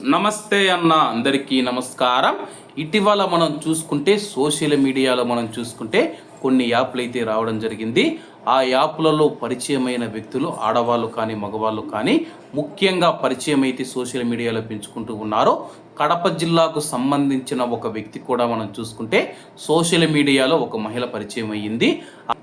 నమస్తే అన్న అందరికీ నమస్కారం. ఇటీవల మనం చూసుకుంటే సోషల్ మీడియాలో మనం చూసుకుంటే కొన్ని యాప్లు అయితే రావడం జరిగింది. ఆ యాప్లలో పరిచయమైన వ్యక్తులు ఆడవాళ్ళు కానీ మగవాళ్ళు కానీ ముఖ్యంగా పరిచయం అయితే సోషల్ మీడియాలో పెంచుకుంటూ ఉన్నారు కడప జిల్లాకు సంబంధించిన ఒక వ్యక్తి కూడా మనం చూసుకుంటే సోషల్ మీడియాలో ఒక మహిళ పరిచయం అయ్యింది.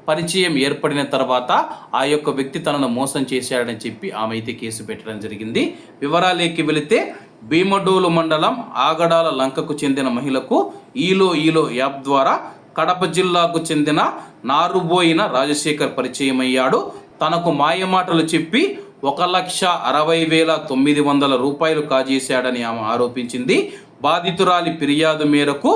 పరిచయం ఏర్పడిన తర్వాత ఆ యొక్క వ్యక్తి తనను మోసం చేశాడని చెప్పి ఆమె అయితే కేసు పెట్టడం జరిగింది. వివరాలేకి వెళితే భీమడోలు మండలం ఆగడాల లంకకు చెందిన మహిళకు ఈలో ఈలో యాప్ ద్వారా కడప జిల్లాకు చెందిన నారుబోయిన రాజశేఖర్ పరిచయం అయ్యాడు తనకు మాయమాటలు చెప్పి ఒక లక్ష అరవై వేల తొమ్మిది వందల రూపాయలు కాజేశాడని ఆమె ఆరోపించింది. బాధితురాలి ఫిర్యాదు మేరకు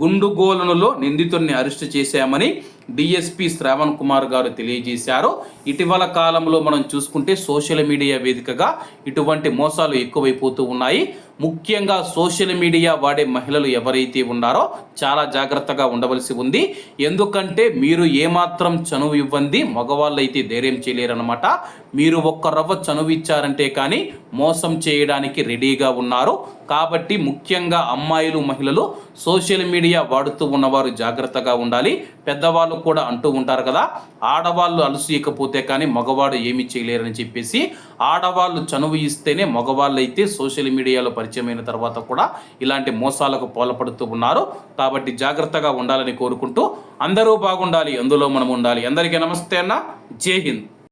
గుండుగోలనులో నిందితుడిని అరెస్టు చేశామని డిఎస్పి శ్రావణ్ కుమార్ గారు తెలియజేశారు. ఇటీవల కాలంలో మనం చూసుకుంటే సోషల్ మీడియా వేదికగా ఇటువంటి మోసాలు ఎక్కువైపోతూ ఉన్నాయి. ముఖ్యంగా సోషల్ మీడియా వాడే మహిళలు ఎవరైతే ఉన్నారో చాలా జాగ్రత్తగా ఉండవలసి ఉంది. ఎందుకంటే మీరు ఏమాత్రం చనువు ఇవ్వండి మగవాళ్ళు అయితే ధైర్యం చేయలేరనమాట మీరు ఒక్క రవ్వ చనువు ఇచ్చారంటే కానీ మోసం చేయడానికి రెడీగా ఉన్నారు. కాబట్టి ముఖ్యంగా అమ్మాయిలు మహిళలు సోషల్ మీడియా వాడుతూ ఉన్నవారు జాగ్రత్తగా ఉండాలి. పెద్దవాళ్ళు కూడా అంటూ ఉంటారు కదా ఆడవాళ్ళు అలసు ఇకపోతే కానీ మగవాడు ఏమి చేయలేరని చెప్పేసి ఆడవాళ్ళు చనువు ఇస్తేనే మగవాళ్ళు అయితే సోషల్ మీడియాలో పరిచయమైన తర్వాత కూడా ఇలాంటి మోసాలకు పాల్పడుతూ ఉన్నారు. కాబట్టి జాగ్రత్తగా ఉండాలని కోరుకుంటూ అందరూ బాగుండాలి అందులో మనం ఉండాలి. అందరికీ నమస్తే అన్న. జై హింద్.